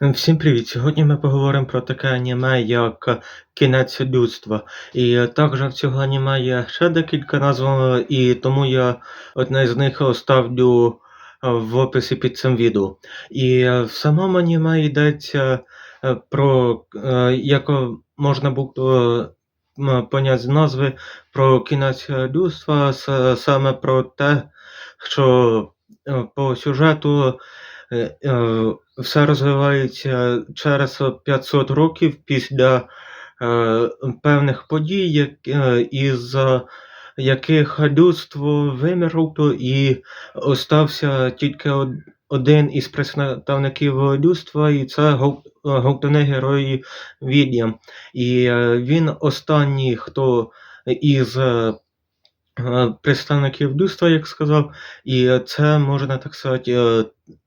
Всім привіт! Сьогодні ми поговоримо про таке аніме, як Кінець людства. І також в цього аніме є ще декілька назв, і тому я одне з них оставлю в описі під цим відео. І в самому аніме йдеться е, про, е, як можна було поняти з назви, про кінець людства, саме про те, що е, по сюжету. Е, е, все розвивається через 500 років після е, певних подій, із яких людство вимерло і остався тільки один із представників людства, і це гол- головний герой Вільям. І він останній, хто із представників людства, як сказав, і це можна так сказати. е,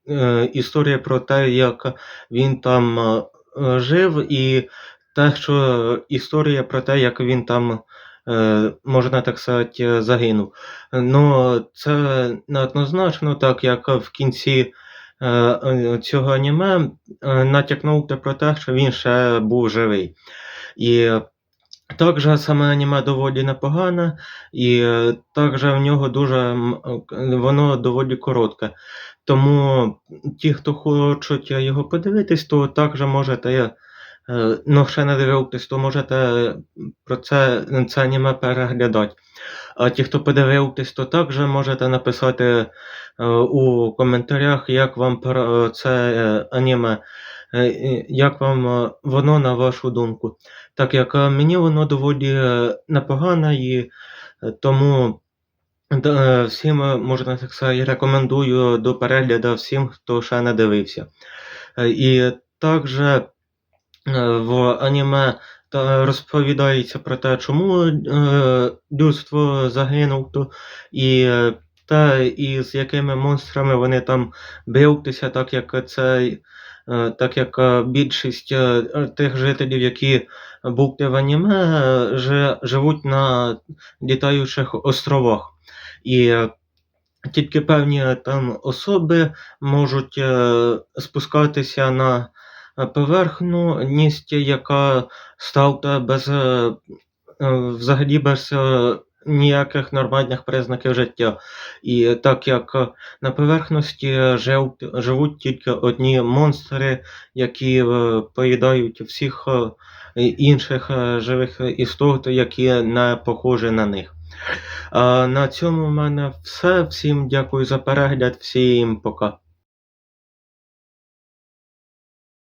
е, історія про те, як він там е, е, жив, і те, що історія про те, як він там, е, можна так сказати, е, загинув. Ну, це неоднозначно, так як в кінці е, е, цього аніме е, натякнув про те, що він ще був живий. І також саме аніме доволі непогане, і е, також в нього дуже е, воно доволі коротке. Тому ті, хто хочуть його подивитись, то також можете, е, ну ще не дивитись, то можете про це, це аніме переглядати. А ті, хто подивитись, то також можете написати у коментарях, як вам про це аніме, як вам е, воно на вашу думку. Так як е, мені воно доволі е, непогане, і е, тому всім, е, можна так сказати, рекомендую до перегляду всім, хто ще не дивився. Е, І також е, в аніме розповідається про те, чому е, людство загинуло, і е, те, і з якими монстрами вони там билися, так як це, е, так як е, більшість е, тих жителів, які були в аніме, е, живуть на літаючих островах. І е, тільки певні е, там особи можуть е, спускатися на е, поверхність, яка стала без е, е, взагалі без е, ніяких нормальних признаків життя. І так як на поверхності жив, живуть тільки одні монстри, які е, поїдають всіх е, інших е, живих істот, які не похожі на них. На цьому в мене все. Всім дякую за перегляд, всім пока.